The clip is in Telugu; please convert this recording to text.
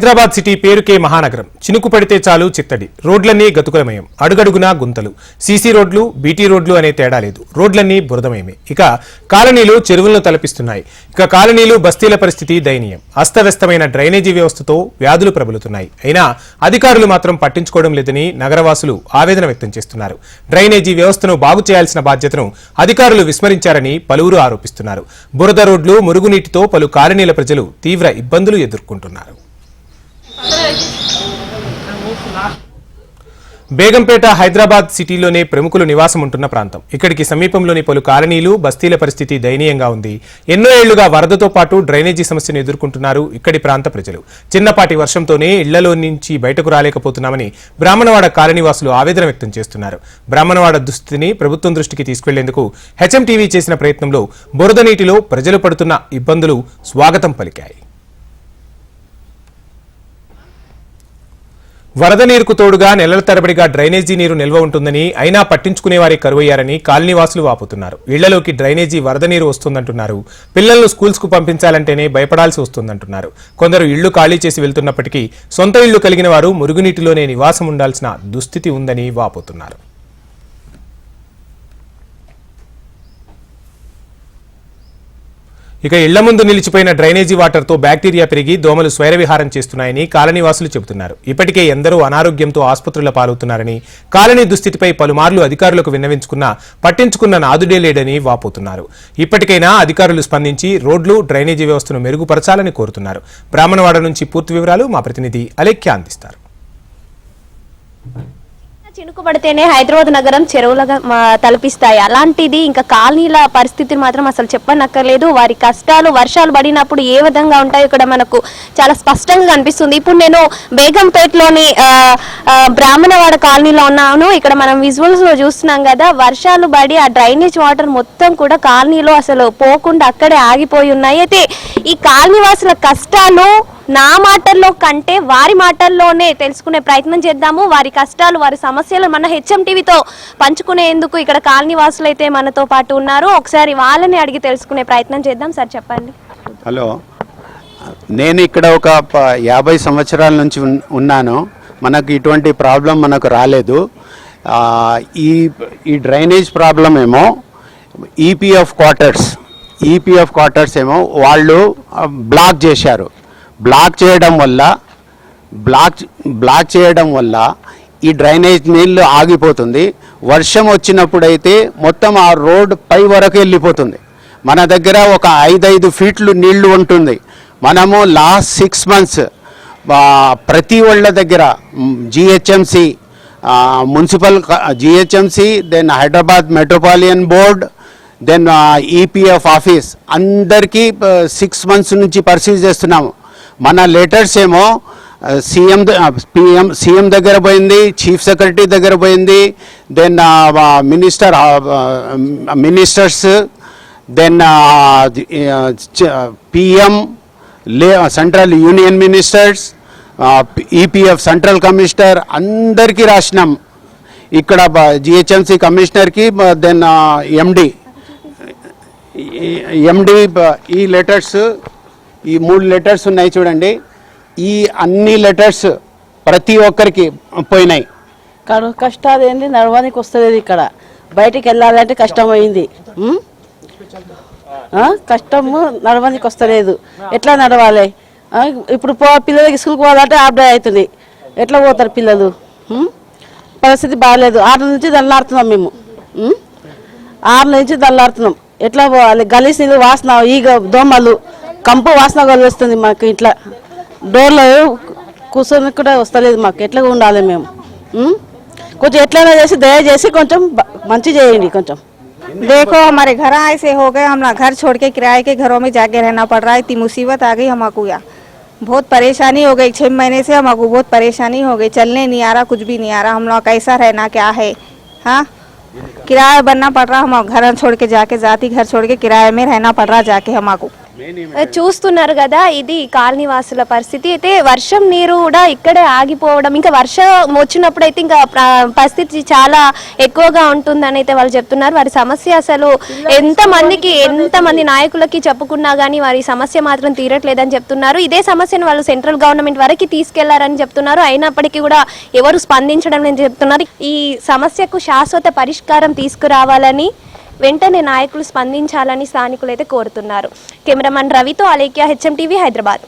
హైదరాబాద్ సిటీ పేరుకే మహానగరం. చినుకు పడితే చాలు చిత్తడి. రోడ్లన్నీ గతుకులమయం. అడుగడుగునా గుంతలు. సీసీ రోడ్లు బీటీ రోడ్లు అనే తేడా లేదు. రోడ్లన్నీ బురదమయమే. ఇక కాలనీలు చెరువులను తలపిస్తున్నాయి. ఇక కాలనీలు బస్తీల పరిస్థితి దయనీయం. అస్తవ్యస్తమైన డ్రైనేజీ వ్యవస్థతో వ్యాధులు ప్రబలుతున్నాయి. అయినా అధికారులు మాత్రం పట్టించుకోవడం లేదని నగరవాసులు ఆవేదన వ్యక్తం చేస్తున్నారు. డ్రైనేజీ వ్యవస్థను బాగు చేయాల్సిన బాధ్యతను అధికారులు విస్మరించారని పలువురు ఆరోపిస్తున్నారు. బురద రోడ్లు మురుగునీటితో పలు కాలనీల ప్రజలు తీవ్ర ఇబ్బందులు ఎదుర్కొంటున్నారు. బేగంపేట హైదరాబాద్ సిటీలోనే ప్రముఖులు నివాసం ఉంటున్న ప్రాంతం. ఇక్కడికి సమీపంలోని పలు కాలనీలు బస్తీల పరిస్థితి దయనీయంగా ఉంది. ఎన్నో ఏళ్ళుగా వరదతో పాటు డ్రైనేజీ సమస్యను ఎదుర్కొంటున్నారు ఇక్కడి ప్రాంత ప్రజలు. చిన్నపాటి వర్షంతోనే ఇళ్ళలో నుంచి బయటకు రాలేకపోతున్నామని బ్రాహ్మణవాడ కాలనీవాసులు ఆవేదన వ్యక్తం చేస్తున్నారు. బ్రాహ్మణవాడ దుస్థితిని ప్రభుత్వం దృష్టికి తీసుకెళ్ళేందుకు హెచ్ఎం టీవీ చేసిన ప్రయత్నంలో బురద నీటిలో ప్రజలు పడుతున్న ఇబ్బందులు స్వాగతం పలికాయి. వరద నీరుకు తోడుగా నెలల తరబడిగా డ్రైనేజీ నీరు నిల్వ ఉంటుందని అయినా పట్టించుకునేవారే కరువయ్యారని కాలనీవాసులు వాపుతున్నారు. ఇళ్ళలోకి డ్రైనేజీ వరద నీరు వస్తుందంటున్నారు. పిల్లలను స్కూల్స్కు పంపించాలంటేనే భయపడాల్సి వస్తుందంటున్నారు. కొందరు ఇళ్ళు ఖాళీ చేసి వెళ్తున్నప్పటికీ సొంత ఇళ్ళు కలిగిన వారు మురుగునీటిలోనే నివాసం ఉండాల్సిన దుస్థితి ఉందని వాపోతున్నారు. ఇక ఇళ్ళ ముందు నిలిచిపోయిన డ్రైనేజీ వాటర్తో బ్యాక్టీరియా పెరిగి దోమలు స్వైరవిహారం చేస్తున్నాయని కాలనీవాసులు చెబుతున్నారు. ఇప్పటికే ఎందరో అనారోగ్యంతో ఆసుపత్రుల పాలవుతున్నారని కాలనీ దుస్థితిపై పలుమార్లు అధికారులకు విన్నవించుకున్నా పట్టించుకున్న నాదుడే లేడని వాపోతున్నారు. ఇప్పటికైనా అధికారులు స్పందించి రోడ్లు డ్రైనేజీ వ్యవస్థను మెరుగుపరచాలని కోరుతున్నారు. బ్రాహ్మణవాడ నుంచి పూర్తి వివరాలు మా ప్రతినిధి అలేఖ్య అందిస్తారు. చినుకుపడితేనే హైదరాబాద్ నగరం చెరువులుగా తలపిస్తాయి. అలాంటిది ఇంకా కాలనీల పరిస్థితిని మాత్రం అసలు చెప్పనక్కర్లేదు. వారి కష్టాలు వర్షాలు పడినప్పుడు ఏ విధంగా ఉంటాయో ఇక్కడ మనకు చాలా స్పష్టంగా కనిపిస్తుంది ఇప్పుడు నేను బేగంపేటలోని బ్రాహ్మణవాడ కాలనీలో ఉన్నాను. ఇక్కడ మనం విజువల్స్లో చూస్తున్నాం కదా వర్షాలు పడి ఆ డ్రైనేజ్ వాటర్ మొత్తం కూడా కాలనీలో అసలు పోకుండా అక్కడే ఆగిపోయి ఉన్నాయి. అయితే ఈ కాలనీ వాసుల కష్టాలు నా మాటల్లో కంటే వారి మాటల్లోనే తెలుసుకునే ప్రయత్నం చేద్దాము. వారి కష్టాలు వారి సమస్యలు మన హెచ్ఎం టీవీతో పంచుకునేందుకు ఇక్కడ కాలనీవాసులు అయితే మనతో పాటు ఉన్నారు. ఒకసారి వాళ్ళని అడిగి తెలుసుకునే ప్రయత్నం చేద్దాం. సార్ చెప్పండి. హలో. నేను ఇక్కడ ఒక ప- యాభై సంవత్సరాల నుంచి ఉన్నాను. మనకు ఇటువంటి ప్రాబ్లం మనకు రాలేదు. ఈ ఈ డ్రైనేజ్ ప్రాబ్లం ఏమో ఈపీఎఫ్ క్వార్టర్స్ ఈపీఎఫ్ క్వార్టర్స్ ఏమో వాళ్ళు బ్లాక్ చేశారు. బ్లాక్ చేయడం వల్ల బ్లాక్ బ్లాక్ చేయడం వల్ల ఈ డ్రైనేజ్ నీళ్ళు ఆగిపోతుంది. వర్షం వచ్చినప్పుడైతే మొత్తం ఆ రోడ్ పై వరకు వెళ్ళిపోతుంది. మన దగ్గర ఒక ఐదైదు ఫీట్లు నీళ్ళు ఉంటుంది. మనము లాస్ట్ సిక్స్ మంత్స్ ప్రతి వాళ్ళ దగ్గర GHMC municipal GHMC then Hyderabad metropolitan board then EPF office అందరికీ సిక్స్ మంత్స్ నుంచి పర్సీవ్ చేస్తున్నాము. మన లెటర్స్ ఏమో సీఎం పిఎం సీఎం దగ్గర పోయింది చీఫ్ సెక్రటరీ దగ్గర పోయింది then minister ministers then PM లే central union ministers EPF central commissioner అందరికీ రాసినాం. ఇక్కడ జిహెచ్ఎంసి కమిషనర్కి దెన్ ఎండి. ఎండి ఈ లెటర్స్ ఈ మూడు లెటర్స్ ఉన్నాయి చూడండి. ఈ అన్ని లెటర్స్ ప్రతి ఒక్కరికి పోయినాయి. కష్టాలు ఏంది? నడవడానికి వస్తలేదు ఇక్కడ. బయటికి వెళ్ళాలంటే కష్టమైంది. కష్టము నడవడానికి వస్తలేదు. ఎట్లా నడవాలి? ఇప్పుడు పో పిల్లలకి స్కూల్కి పోవాలంటే హాఫ్ డే అవుతుంది. ఎట్లా పోతారు పిల్లలు? పరిస్థితి బాగాలేదు ఆరు నుంచి దల్లాడుతున్నాం మేము. ఆరు నుంచి దల్లాడుతున్నాం ఎట్లా పోవాలి? గలీస్ నీళ్ళు వాసన ఈగ దోమలు కంపు వాసన కలుస్తుంది మాకు ఇట్లా. డోర్లో కూర్చొని కూడా వస్తలేదు మాకు ఎట్లా ఉండాలి మేము ఉం? కొంచెం ఎట్లైనా చేసి దయచేసి కొంచెం బ- మంచి చేయండి కొంచెం देखो हमारे घर ऐसे हो गए हम घर छोड़ के किराए के घरों में जाके रहना पड़ रहा है इतनी मुसीबत आ गई हमको यहाँ बहुत परेशानी हो गई छः महीने से हमको बहुत परेशानी हो गई चलने नहीं आ रहा कुछ भी नहीं आ रहा हम लोग कैसा रहना क्या है हाँ किराया बनना पड़ रहा हम घर छोड़ के जाके जाती घर छोड़ के किराए में रहना पड़ रहा जाके हमको చూస్తున్నారు కదా ఇది కాలనీ వాసుల పరిస్థితి. అయితే వర్షం నీరు కూడా ఇక్కడే ఆగిపోవడం ఇంకా వర్షం వచ్చినప్పుడు అయితే ఇంకా ప్ర- పరిస్థితి చాలా ఎక్కువగా ఉంటుందని అయితే వాళ్ళు చెప్తున్నారు. వారి సమస్య అసలు ఎంత మందికి ఎంత మంది నాయకులకి చెప్పుకున్నా గానీ వారి సమస్య మాత్రం తీరట్లేదని చెప్తున్నారు. ఇదే సమస్యను వాళ్ళు సెంట్రల్ గవర్నమెంట్ వరకు తీసుకెళ్ళారని చెప్తున్నారు. అయినప్పటికీ కూడా ఎవరు స్పందించడం లేదని చెప్తున్నారు. ఈ సమస్యకు శాశ్వత పరిష్కారం తీసుకురావాలని వెంటనే నాయకులు స్పందించాలని స్థానికులైతే కోరుతున్నారు. కెమెరామన్ రవితో అలేఖ్య హెచ్ఎం టీవీ హైదరాబాద్.